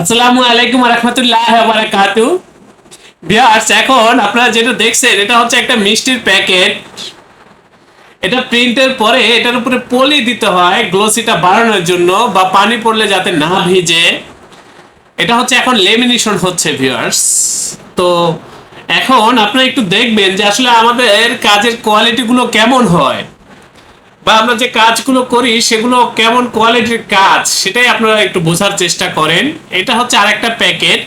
আসসালামু আলাইকুম রহমতুল্লাহ বারাকাতু ভিউয়ার্স এখন আপনারা যেটা দেখছেন, এটা হচ্ছে একটা মিষ্টির প্যাকেট। এটা প্রিন্টের পরে এটার উপরে পলি দিতে হয়, গ্লোসিটা বাড়ানোর জন্য বা পানি পড়লে যাতে না ভিজে। এটা হচ্ছে এখন লেমিনেশন হচ্ছে ভিউয়ার্স তো এখন আপনারা একটু দেখবেন যে আসলে আমাদের কাজের কোয়ালিটিগুলো কেমন হয়। বা আমরা যে কাজগুলো করি, সেগুলো কেমন কোয়ালিটির কাজ, সেটাই আপনারা একটু বোঝার চেষ্টা করেন। এটা হচ্ছে আরেকটা প্যাকেট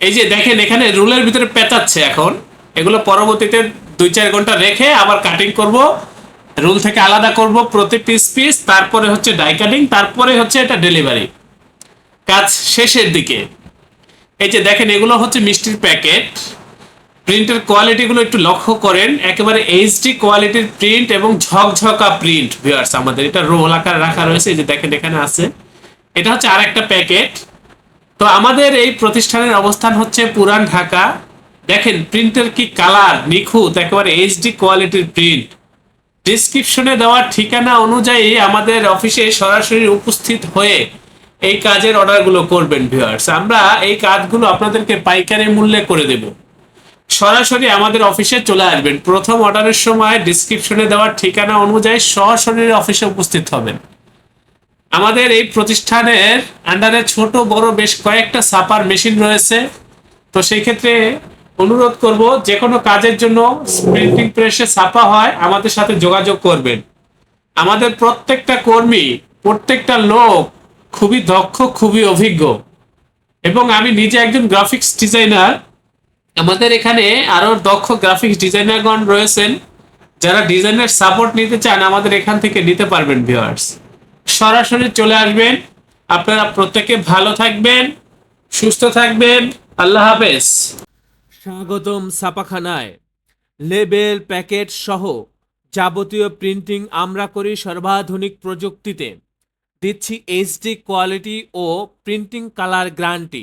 এই যে দেখেন, এখানে রুলের ভিতরে পেঁচাচ্ছে এখন। এগুলো পরবর্তীতে দুই চার ঘণ্টা রেখে আবার কাটিং করব। রুল থেকে আলাদা করব প্রতি পিস পিস তারপরে হচ্ছে ডাই কাটিং তারপরে হচ্ছে এটা ডেলিভারি কাজ শেষের দিকে। এই যে দেখেন, এগুলো হচ্ছে মিষ্টির প্যাকেট প্রিন্টের কোয়ালিটিগুলো একটু লক্ষ্য করেন, একেবারে এইচডি কোয়ালিটির প্রিন্ট এবং ঝকঝকা প্রিন্ট ভিউয়ার্স আমাদের। এটা রোল আকারে রাখা রয়েছে, এই যে দেখেন এখানে আছে। এটা হচ্ছে আর একটা প্যাকেট তো আমাদের এই প্রতিষ্ঠানের অবস্থান হচ্ছে পুরান ঢাকা। দেখেন প্রিন্টের কি কালার নিখুঁত, একেবারে এইচডি কোয়ালিটির প্রিন্ট ডিসক্রিপশনে দেওয়া ঠিকানা অনুযায়ী আমাদের অফিসে সরাসরি উপস্থিত হয়ে এই কাজের অর্ডারগুলো করবেন ভিউয়ার্স আমরা এই কাজগুলো আপনাদেরকে পাইকারি মূল্যে করে দেবো। সরাসরি আমাদের অফিসে চলে আসবেন। প্রথম অর্ডারের সময় ডিসক্রিপশনে দেওয়ার ঠিকানা অনুযায়ী সরাসরি অফিসে উপস্থিত হবেন। আমাদের এই প্রতিষ্ঠানের আন্ডারে ছোট, বড় বেশ কয়েকটা সাপার মেশিন রয়েছে। তো সেই ক্ষেত্রে অনুরোধ করব, যে কোনো কাজের জন্য প্রিন্টিং প্রেসে ছাপা হয়, আমাদের সাথে যোগাযোগ করবেন। আমাদের প্রত্যেকটা কর্মী, প্রত্যেকটা লোক খুবই দক্ষ, খুবই অভিজ্ঞ। এবং আমি নিজে একজন গ্রাফিক্স ডিজাইনার আমাদের এখানে আরও দক্ষ গ্রাফিক্স ডিজাইনারগণ রয়েছেন, যারা ডিজাইনের সাপোর্ট নিতে চান, আমাদের এখান থেকে নিতে পারবেন ভিউয়ার্স সরাসরি চলে আসবেন। আপনারা প্রত্যেকে ভালো থাকবেন, সুস্থ থাকবেন। আল্লাহ হাফেজ। স্বাগতম ছাপাখানায়। লেবেল, প্যাকেট সহ যাবতীয় প্রিন্টিং আমরা করি সর্বাধুনিক প্রযুক্তিতে। দিচ্ছি এইচডি কোয়ালিটি ও প্রিন্টিং কালার গ্যারান্টি